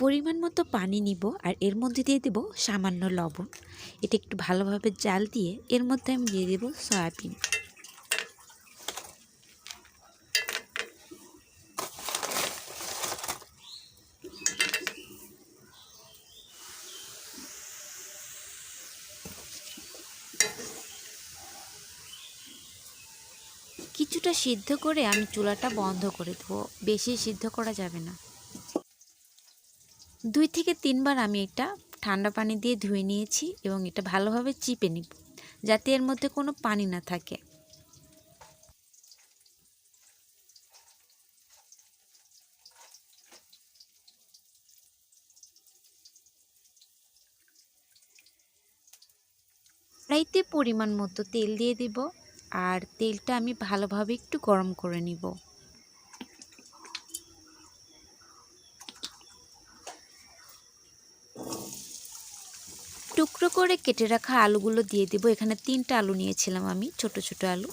পরিমাণ মতো পানি নিব আর এর মধ্যে দিয়ে দেব সামান্য লবণ। এটা একটু ভালোভাবে জাল দিয়ে এর মধ্যে আমি দিয়ে দেব সয়াবিন। কিছুটা সিদ্ধ করে আমি চুলাটা বন্ধ করে দেবো। বেশি সিদ্ধ করা যাবে না। দুই থেকে তিনবার আমি এটা ঠান্ডা পানি দিয়ে ধুয়ে নিয়েছি এবং এটা ভালোভাবে চিপে নিব, যাতে এর মধ্যে কোনো পানি না থাকে। কড়াইতে পরিমাণ মতো তেল দিয়ে দিব, আর তেলটা আমি ভালোভাবে একটু গরম করে নিব। টুকরো করে কেটে রাখা আলুগুলো দিয়ে দেবো। এখানে তিনটা আলু নিয়েছিলাম আমি, ছোট ছোট আলু।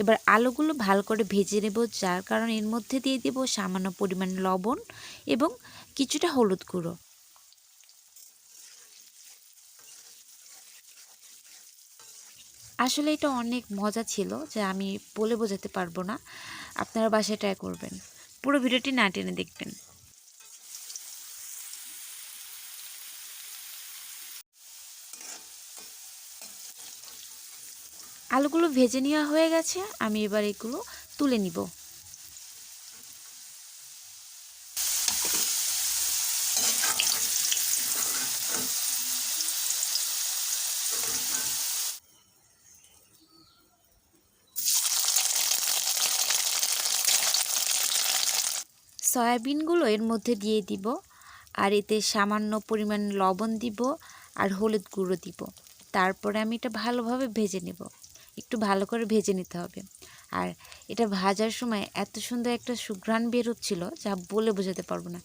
এবার আলুগুলো ভালো করে ভেজে নেব, যার কারণ এর মধ্যে দিয়ে দেবো সামান্য পরিমাণ লবণ এবং কিছুটা হলুদ গুঁড়ো। আসলে এটা অনেক মজা ছিল যে আমি বলে বোঝাতে পারব না। আপনারা বাসায় ট্রাই করবেন। পুরো ভিডিওটি না টেনে দেখবেন। আলুগুলো ভেজে নেওয়া হয়ে গেছে, আমি এবার এগুলো তুলে নিব। সয়াবিনগুলো এর মধ্যে দিয়ে দিব, আর এতে সামান্য পরিমাণ লবণ দিব আর হলুদ গুঁড়ো দিব। তারপরে আমি এটা ভালোভাবে ভেজে নেব। একটু ভালো করে ভেজে নিতে হবে। আর এটা ভাজার সময় এত সুন্দর একটা সুঘ্রাণ বের হচ্ছিল যা বলে বোঝাতে পারব না।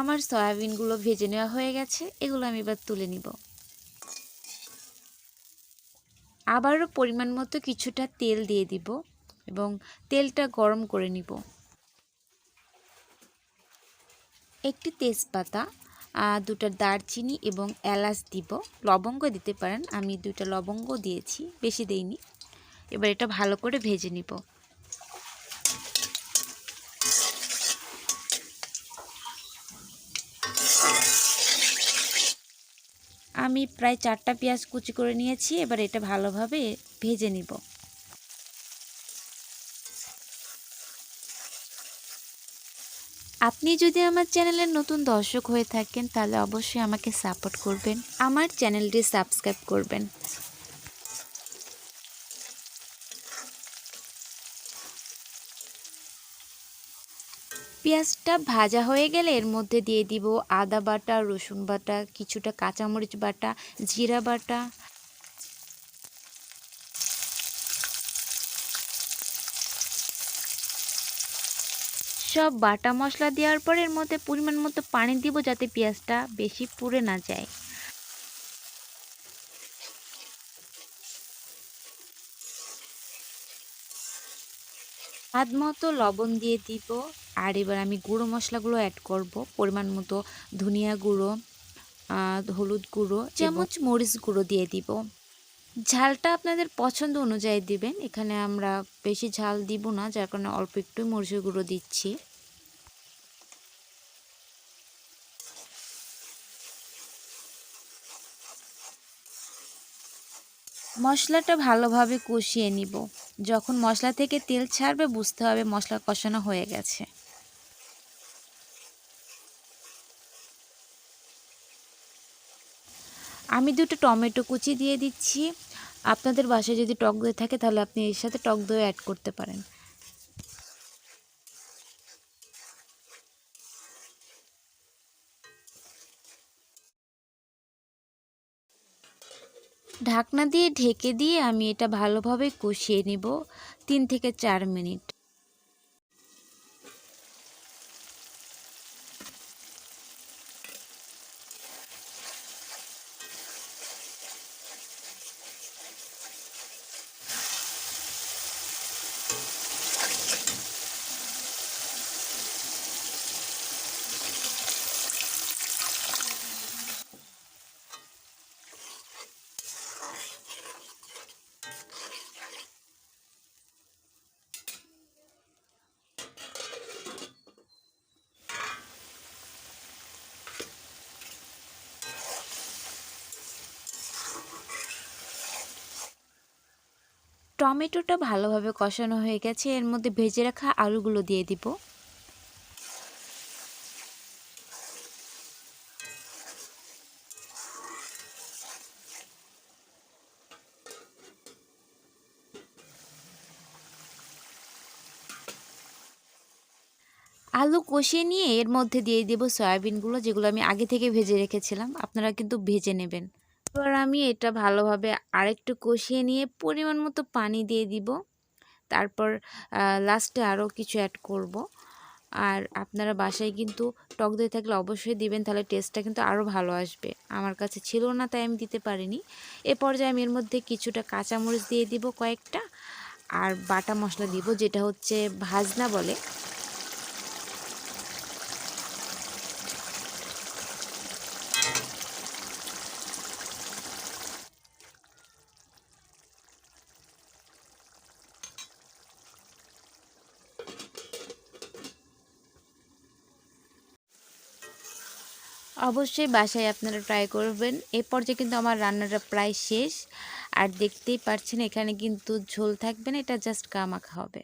আমার সয়াবিনগুলো ভেজে নেওয়া হয়ে গেছে, এগুলো আমি এবার তুলে নিব। আবারও পরিমাণ মতো কিছুটা তেল দিয়ে দিব এবং তেলটা গরম করে নিব। একটি তেজপাতা দুটা দারচিনি এবং এলাচ দিব। লবঙ্গ দিতে পারেন, আমি দুটা লবঙ্গ দিয়েছি, বেশি দেইনি। এবার এটা ভালো করে ভেজে নিব। আমি প্রায় চারটা পেঁয়াজ কুচি করে নিয়েছি, এবার এটা ভালোভাবে ভেজে নিব। আপনি যদি আমার চ্যানেলের নতুন দর্শক হয়ে থাকেন, তাহলে অবশ্যই আমাকে সাপোর্ট করবেন, আমার চ্যানেলটি সাবস্ক্রাইব করবেন। পেঁয়াজটা ভাজা হয়ে গেলে এর মধ্যে দিয়ে দিব আদা বাটা, রসুন বাটা, কিছুটা কাঁচামরিচ বাটা, জিরা বাটা। সব বাটা মশলা দেওয়ার পর এর মধ্যে পরিমাণ মতো পানি দিব যাতে পেঁয়াজটা বেশি পুড়ে না যায়। স্বাদ মতো লবণ দিয়ে দিব। আর এবার আমি গুঁড়ো মশলাগুলো অ্যাড করব। পরিমাণ মতো ধনিয়া গুঁড়ো হলুদ গুঁড়ো চামচ মরিচ গুঁড়ো দিয়ে দিব। ঝালটা আপনাদের পছন্দ অনুযায়ী দিবেন। এখানে আমরা বেশি ঝাল দিব না যার কারণে অল্প একটু মরিচের গুঁড়ো দিচ্ছি। মশলাটা ভালোভাবে কষিয়ে নিব। যখন মশলা থেকে তেল ছাড়বে বুঝতে হবে মশলা কষানো হয়ে গেছে। আমি দুটো টমেটো কুচি দিয়ে দিচ্ছি। আপনাদের বাসায় যদি টক দই থাকে, তাহলে আপনি এর সাথে টক দই অ্যাড করতে পারেন। ঢাকনা দিয়ে ঢেকে দিয়ে আমি এটা ভালোভাবে কষিয়ে নিব তিন থেকে চার মিনিট। টমেটোটা ভালোভাবে কষানো হয়ে গেছে। এর মধ্যে ভেজে রাখা আলুগুলো দিয়ে দিব। আলু কষিয়ে নিয়ে এর মধ্যে দিয়ে দেবো সয়াবিনগুলো, যেগুলো আমি আগে থেকে ভেজে রেখেছিলাম। আপনারা কিন্তু ভেজে নেবেন। এবার আমি এটা ভালোভাবে আরেকটু কষিয়ে নিয়ে পরিমাণ মতো পানি দিয়ে দিব। তারপর লাস্টে আরও কিছু অ্যাড করব। আর আপনারা বাসায় কিন্তু টক দই থাকলে অবশ্যই দিবেন, তাহলে টেস্টটা কিন্তু আরও ভালো আসবে। আমার কাছে ছিল না, তাই আমি দিতে পারিনি। এ পর্যায়ে আমি এর মধ্যে কিছুটা কাঁচামরিচ দিয়ে দিব কয়েকটা, আর বাটা মশলা দিব, যেটা হচ্ছে ভাজনা বলে। অবশ্যই বাসায় আপনারা ট্রাই করবেন। এ পর্যায়ে কিন্তু আমার রান্নাটা প্রায় শেষ। আর দেখতেই পারছেন এখানে কিন্তু ঝোল থাকবে না, এটা জাস্ট কামাখা হবে।